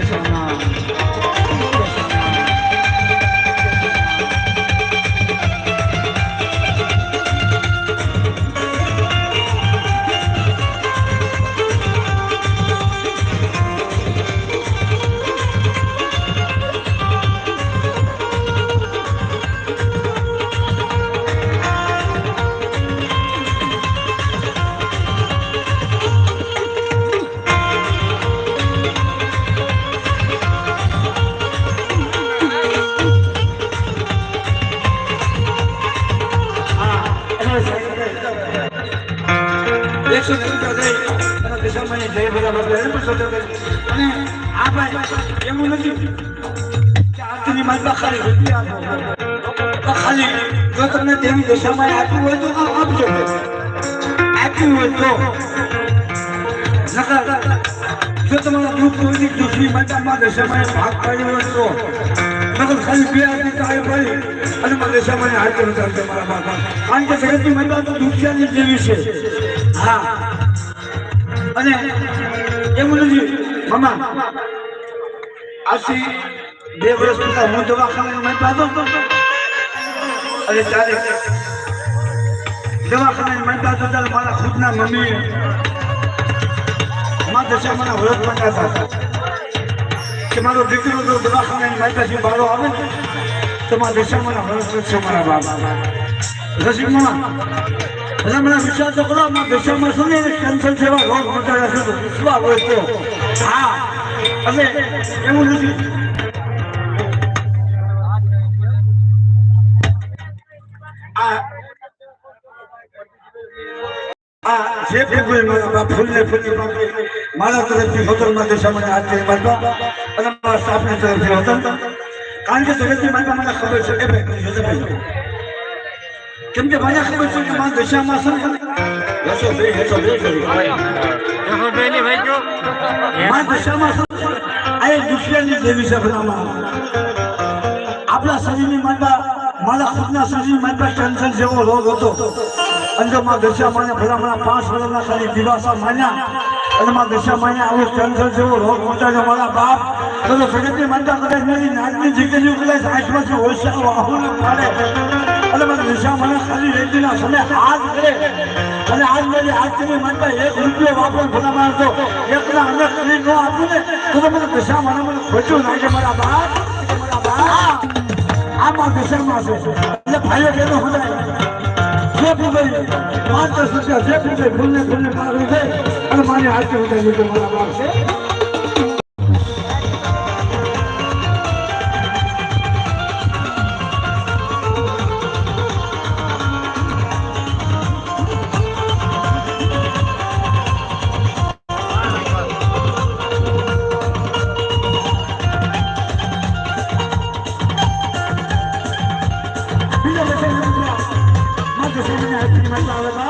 괜 찮. જો તેવી દિશામાં આપ્યું હોય તો હોય તો નકર જો તમારા દુઃખ કોઈની દુઃખની માતામાં દશામાં ભાગ પાડ્યો હોય તો નકર ખાલી બે હાથની તાળી પાડી અને મારા દશામાં હાથ ઉતારશે મારા બાપા. કારણ કે જગતની માતા તો દુખિયાની જેવી છે. હા. અને એવું નથી મામા, આજથી બે વર્ષ પહેલા હું દવાખાને મેં પાતો હતો. અને ત્યારે દવાખાને મેં પાતો ત્યારે મારા ખુદના મમ્મી મા દશામાના વ્રત મંગાતા હતા. કે મારો દીકરો તો દવાખાને માતાજી બારો આવે ને તો મારા દશામાના વ્રત છે, મારા બાબા રસિક મામા એટલે વિચાર તો કરો અમારા દશામાં શું ને કેન્સર જેવા રોગ મોટા છે, તો વિશ્વા હોય તો. હા, અમે એવું નથી. આ જે ફૂલ ફૂલને ફૂલની પાંખે મારા તરફથી હોટલમાં દશામાં આરતી બાંધવા અને મારા સ્ટાફની તરફથી હતા કારણ કે જગતની માતા મને ખબર છે કે ભાઈ કેમ કે મને ખબર છે કે મારા દશામાં ને હેસો બે હેસો બે કરી મારા દશામાં છે આ એક દુશિયાની દેવી છે ભલામાં આપણા શરીરની માતા મારા ખુદના શરીરની માતા કેન્સર જેવો રોગ હતો. અને જો માં દશા ભલામણા પાંચ વર્ષના ખાલી દિવાસા માન્યા અને માં દશા માને આવો કેન્સર જેવો રોગ મોટા મારા બાપ. તો જગતની માનતા કદાચ મારી નાગની જગ્યાએ કદાચ આંખમાંથી ઓછા વાહુને પાડે અને મારા દશા મને ખાલી રેતીના સમય હાથ કરે. અને આજ મારી આજની માનતા એક રૂપિયો વાપરો ભલામણ તો એકના અંદર કરી ન આપું ને, તો તો મને દશા મને ખોટું નાખે મારા બાપ. મારા બાપ, આમાં દશામાં છે એટલે ભાઈઓ કેનો હદાય. જે પૂજાઈ પાંચ દસ રૂપિયા જે પૂજાઈ ભૂલને ભૂલને પાડી અને મારી આરતી ઉતારી લીધો મારા બાપ છે બીજા બધા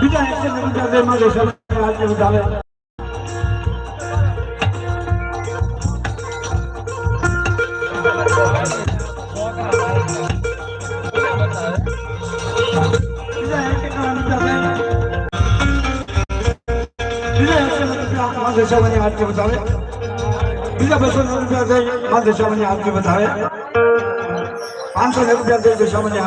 બીજા એકસો ને રૂપિયા દેમાં દેશો મને આરતી બતાવે બીજા એક રૂપિયા બીજા એકસો ને રૂપિયા માં દેશો મને આરતી. બતાવે બીજા બસો રૂપિયા દે માં દેશો મને આરતી બતાવે પાંચસો રૂપિયા દે દેશો મને